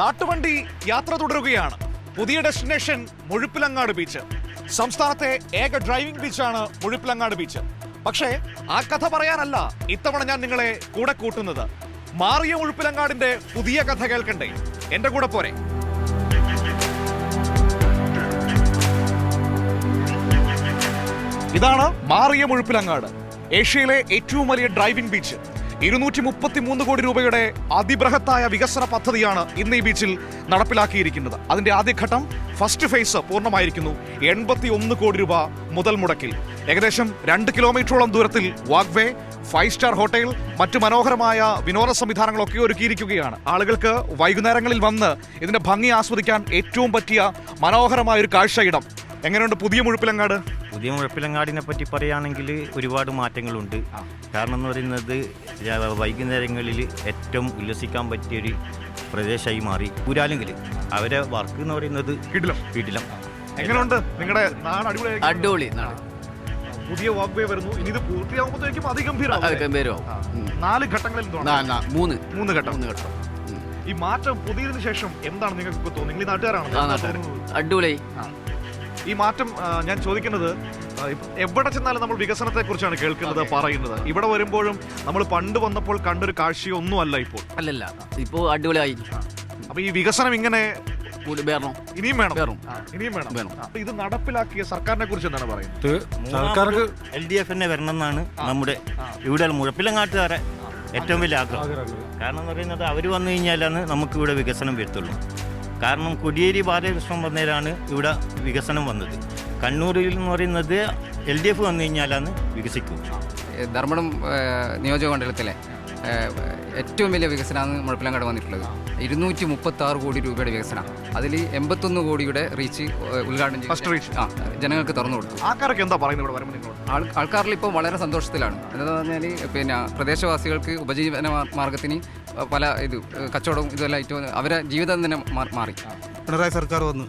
നാട്ടുവണ്ടി യാത്ര തുടരുകയാണ്. പുതിയ ഡെസ്റ്റിനേഷൻ മുഴുപ്പിലങ്ങാട് ബീച്ച്. സംസ്ഥാനത്തെ ഏക ഡ്രൈവിംഗ് ബീച്ചാണ് മുഴുപ്പിലങ്ങാട് ബീച്ച്. പക്ഷേ ആ കഥ പറയാനല്ല ഇത്തവണ ഞാൻ നിങ്ങളെ കൂടെ കൂട്ടുന്നത്. മാറിയ മുഴുപ്പിലങ്ങാടിന്റെ പുതിയ കഥ കേൾക്കണ്ടേ? എന്റെ കൂടെ പോരെ. ഇതാണ് മാറിയ മുഴുപ്പിലങ്ങാട് ഏഷ്യയിലെ ഏറ്റവും വലിയ ഡ്രൈവിംഗ് ബീച്ച്. ഇരുന്നൂറ്റി മുപ്പത്തി മൂന്ന് കോടി രൂപയുടെ അതിബൃഹത്തായ വികസന പദ്ധതിയാണ് ഇന്ന് ഈ ബീച്ചിൽ നടപ്പിലാക്കിയിരിക്കുന്നത്. അതിന്റെ ആദ്യഘട്ടം ഫസ്റ്റ് ഫേസ് പൂർണമായിരിക്കുന്നു. എൺപത്തി ഒന്ന് കോടി രൂപ മുതൽ മുടക്കിൽ. ഏകദേശം രണ്ട് കിലോമീറ്ററോളം ദൂരത്തിൽ വാഗ്വേ ഫൈവ് സ്റ്റാർ ഹോട്ടൽ മറ്റു മനോഹരമായ വിനോദ സംവിധാനങ്ങളൊക്കെ ഒരുക്കിയിരിക്കുകയാണ്. ആളുകൾക്ക് വൈകുന്നേരങ്ങളിൽ വന്ന് ഇതിന്റെ ഭംഗി ആസ്വദിക്കാൻ ഏറ്റവും പറ്റിയ മനോഹരമായ ഒരു കാഴ്ച ഇടം എങ്ങനെയുണ്ട് പുതിയ മുഴുപ്പിലങ്ങാട്? പുതിയ മുഴപ്പിലങ്ങാടിനെ പറ്റി പറയുകയാണെങ്കിൽ ഒരുപാട് മാറ്റങ്ങളുണ്ട്. കാരണം എന്ന് പറയുന്നത് രാ- വൈകുന്നേരങ്ങളിൽ ഏറ്റവും ഉല്ലസിക്കാൻ പറ്റിയൊരു പ്രദേശമായി മാറി. ഊരാലെങ്കിൽ. അവരെ വർക്ക് എന്ന് പറയുന്നത് കിടിലം. വീട്ടിലും എങ്ങനെയുണ്ട്? നിങ്ങളുടെ നാട് അടിപൊളി അടിപൊളി നാട്. പുതിയ വാക്ക് വേ വരുന്നു. ഇനി ഇത് പൂർത്തിയാകുമ്പോഴത്തേക്കും പേരോ നാല് ഘട്ടങ്ങളിൽ. മൂന്ന്. മൂന്ന് ഘട്ടം. മൂന്ന് ഘട്ടം. ഉം. ഈ മാറ്റം പുതിയതിനു ശേഷം എന്താണ് നിങ്ങൾക്ക് തോന്നുന്നത്? നിങ്ങൾ ഈ ആ നാട്ടുകാരാണ് നാട്ടുകാര്. അടിപൊളി. ഈ മാറ്റം ഞാൻ ചോദിക്കുന്നത് എവിടെ ചെന്നാലും നമ്മൾ വികസനത്തെ കുറിച്ചാണ് കേൾക്കുന്നത് പറയുന്നത്. ഇവിടെ വരുമ്പോഴും നമ്മൾ പണ്ട് വന്നപ്പോൾ കണ്ടൊരു കാഴ്ചയൊന്നും അല്ല ഇപ്പോൾ. അല്ലല്ല ഇപ്പോ അടിപൊളിയായി. അപ്പൊ ഈ വികസനം ഇങ്ങനെ ഇനിയും വേണം. ഇനിയും വേണം. വേണം. അപ്പൊ ഇത് നടപ്പിലാക്കിയ സർക്കാരിനെ കുറിച്ച് എന്താണ് പറയുന്നത്? സർക്കാർക്ക് എൽ ഡി എഫ് തന്നെ വരണം എന്നാണ് നമ്മുടെ ഇവിടെ മുഴപ്പിലങ്ങാട്ടുകാരെ ഏറ്റവും വലിയ ആഗ്രഹം. കാരണം എന്ന് പറയുന്നത് അവർ വന്നു കഴിഞ്ഞാലാണ് നമുക്ക് ഇവിടെ വികസനം വരത്തുള്ളൂ. കാരണം കൊടിയേരി ബാലകൃഷ്ണൻ വന്നതിലാണ് ഇവിടെ വികസനം വന്നത്. കണ്ണൂരിൽ എന്ന് പറയുന്നത് എൽ ഡി എഫ് വന്നു കഴിഞ്ഞാലാണ് വികസിക്കും ധർമ്മടം നിയോജക മണ്ഡലത്തിലെ ഏറ്റവും വലിയ വികസനമാണ് മുഴപ്പിലങ്ങാട് വന്നിട്ടുള്ളത്. ഇരുന്നൂറ്റി മുപ്പത്തി ആറ് കോടി രൂപയുടെ വികസനം. അതിൽ എൺപത്തൊന്ന് കോടിയുടെ റീച്ച് ഉദ്ഘാടനം ഫസ്റ്റ് റീച്ച് ആ ജനങ്ങൾക്ക് തുറന്നു കൊടുത്തു. ആൾക്കാർക്ക് എന്താ പറയുന്നത് ഇവിടെ വരുമ്പോൾ നിങ്ങളോട്? ആൾ ആൾക്കാരിൽ ഇപ്പോൾ വളരെ സന്തോഷത്തിലാണ്. എന്താണെന്ന് പറഞ്ഞാൽ പിന്നെ പ്രദേശവാസികൾക്ക് ഉപജീവന മാർഗത്തിന് പല ഇത് കച്ചവടവും ഇതെല്ലാം ഏറ്റവും അവരെ ജീവിതം തന്നെ മാറി. പിണറായി സർക്കാർ വന്നു.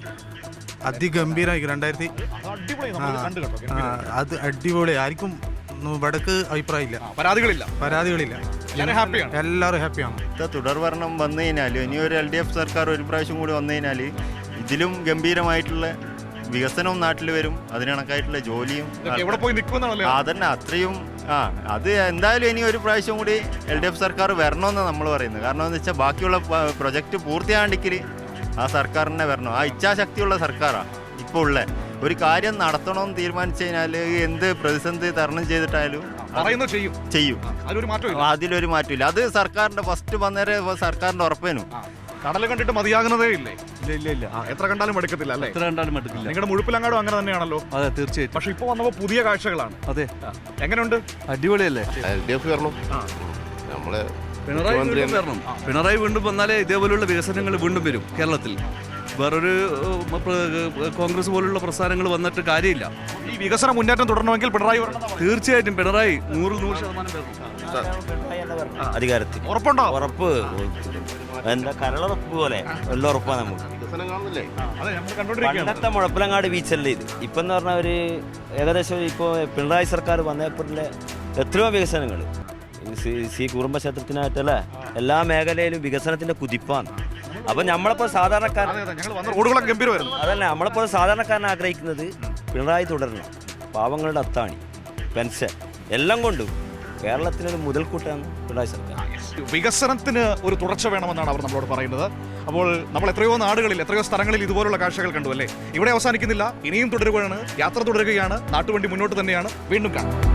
അതിഗംഭീരമായി രണ്ടായിരത്തി അത് അടിപൊളി നമ്മൾ കണ്ടു കേട്ടോ. ആ, അത് അടിപൊളി ആർക്കും വടക്ക് അഭിപ്രായമില്ല. പരാതികളില്ല. പരാതികളില്ല. എല്ലാവരും ഹാപ്പിയാണ്. എല്ലാവരും ഹാപ്പിയാണ്. അടുത്ത തുടർഭരണം വന്നു കഴിഞ്ഞാൽ ഇനി ഒരു എൽ ഡി എഫ് സർക്കാർ ഒരു പ്രാവശ്യം കൂടി വന്നു കഴിഞ്ഞാൽ ഇതിലും ഗംഭീരമായിട്ടുള്ള വികസനവും നാട്ടിൽ വരും. അതിന് കണക്കായിട്ടുള്ള ജോലിയും എവിടെ പോയി നിൽക്കുമെന്നാണല്ലോ അതന്നെ. അത്രയും ആ അത് എന്തായാലും ഇനി ഒരു പ്രാവശ്യം കൂടി എൽ ഡി എഫ് സർക്കാർ വരണമെന്ന് നമ്മൾ പറയുന്നത് കാരണം എന്ന് വെച്ചാൽ ബാക്കിയുള്ള പ്രൊജക്റ്റ് പൂർത്തിയാണ്ടിക്കൽ ആ സർക്കാരിനെ വരണം. ആ ഇച്ഛാശക്തിയുള്ള സർക്കാരാണ് ഇപ്പോൾ ഉള്ള. ഒരു കാര്യം നടത്തണമെന്ന് തീരുമാനിച്ചു കഴിഞ്ഞാൽ എന്ത് പ്രതിസന്ധി തരണം ചെയ്തിട്ടായാലും പറയുന്നത് ചെയ്യും. ചെയ്യും. അതിലൊരു മാറ്റമില്ല. അതിലൊരു മാറ്റമില്ല. അത് സർക്കാരിന്റെ ഫസ്റ്റ് വന്നേരെ സർക്കാരിന്റെ ഉറപ്പേനും. കടൽ കണ്ടിട്ട് മതിയാകുന്നതേ ഇല്ലേ? ഇല്ല ഇല്ല ഇല്ല. എത്ര കണ്ടാലും എടുക്കത്തില്ല അല്ലേ? എത്ര കണ്ടാലും എടുക്കില്ല നിങ്ങളുടെ മുഴുപ്പിലങ്ങാടും അങ്ങനെ തന്നെയാണല്ലോ. അതെ തീർച്ചയായിട്ടും. പക്ഷെ ഇപ്പൊ വന്നപ്പോ പുതിയ കാഴ്ചകളാണ്. അതെ. എങ്ങനെയുണ്ട് അടിപൊളിയല്ലേ? എൽ ഡി എഫ് വരണം. നമ്മൾ പിണറായി മുഖ്യമന്ത്രി വീണ്ടും വരണം. പിണറായി വീണ്ടും വന്നാലേ ഇതേപോലുള്ള വികസനങ്ങൾ വീണ്ടും വരും കേരളത്തിൽ. വേറൊരു കോൺഗ്രസ് പോലുള്ള പ്രസ്ഥാനങ്ങൾ വന്നിട്ട് കാര്യമില്ല. ഈ വികസന മുന്നേറ്റം തുടരണമെങ്കിൽ പിണറായി തീർച്ചയായിട്ടും പിണറായി നൂറ് നൂറ് ശതമാനം അധികാരത്തിൽ. ഉറപ്പുണ്ടോ? ഉറപ്പ്. എന്താ കരളുറപ്പ് പോലെ. എല്ലാം ഉറപ്പാണ് നമുക്ക്. വികസനം കാണുന്നില്ലേ? അതെ നമ്മൾ കണ്ടോണ്ടിരിക്കുകയാണ് പണ്ടത്തെ മുഴപ്പിലങ്ങാട് ബീച്ചല്ലേ ഇത്. ഇപ്പം എന്ന് പറഞ്ഞാൽ ഒരു ഏകദേശം ഇപ്പോൾ പിണറായി സർക്കാർ വന്നപ്പോഴുള്ള എത്രയോ വികസനങ്ങൾ സി കുടുംബക്ഷേത്രത്തിനായിട്ടല്ലേ എല്ലാ മേഖലയിലും വികസനത്തിന്റെ കുതിപ്പാണ്. അപ്പം നമ്മളിപ്പോ സാധാരണക്കാരൻ അതെ അതെ ഞങ്ങൾ വന്ന റോഡുകളൊക്കെ ഗംഭീരമായിരുന്നു. അതല്ല നമ്മളിപ്പോ സാധാരണക്കാരൻ ആഗ്രഹിക്കുന്നത് പിണറായി തുടരണം. പാവങ്ങളുടെ അത്താണി പെൻഷൻ എല്ലാം കൊണ്ടും കേരളത്തിനൊരു മുതൽക്കൂട്ടാണ് പിണറായി സർക്കാർ. വികസനത്തിന് ഒരു തുടർച്ച വേണമെന്നാണ് അവർ നമ്മളോട് പറയുന്നത്. അപ്പോൾ നമ്മൾ എത്രയോ നാടുകളിൽ എത്രയോ സ്ഥലങ്ങളിൽ ഇതുപോലുള്ള കാഴ്ചകൾ കണ്ടു അല്ലേ? ഇവിടെ അവസാനിക്കുന്നില്ല ഇനിയും തുടരുകയാണ് യാത്ര തുടരുകയാണ് നാട്ടുവണ്ടി മുന്നോട്ട് തന്നെയാണ്. വീണ്ടും കാണാം.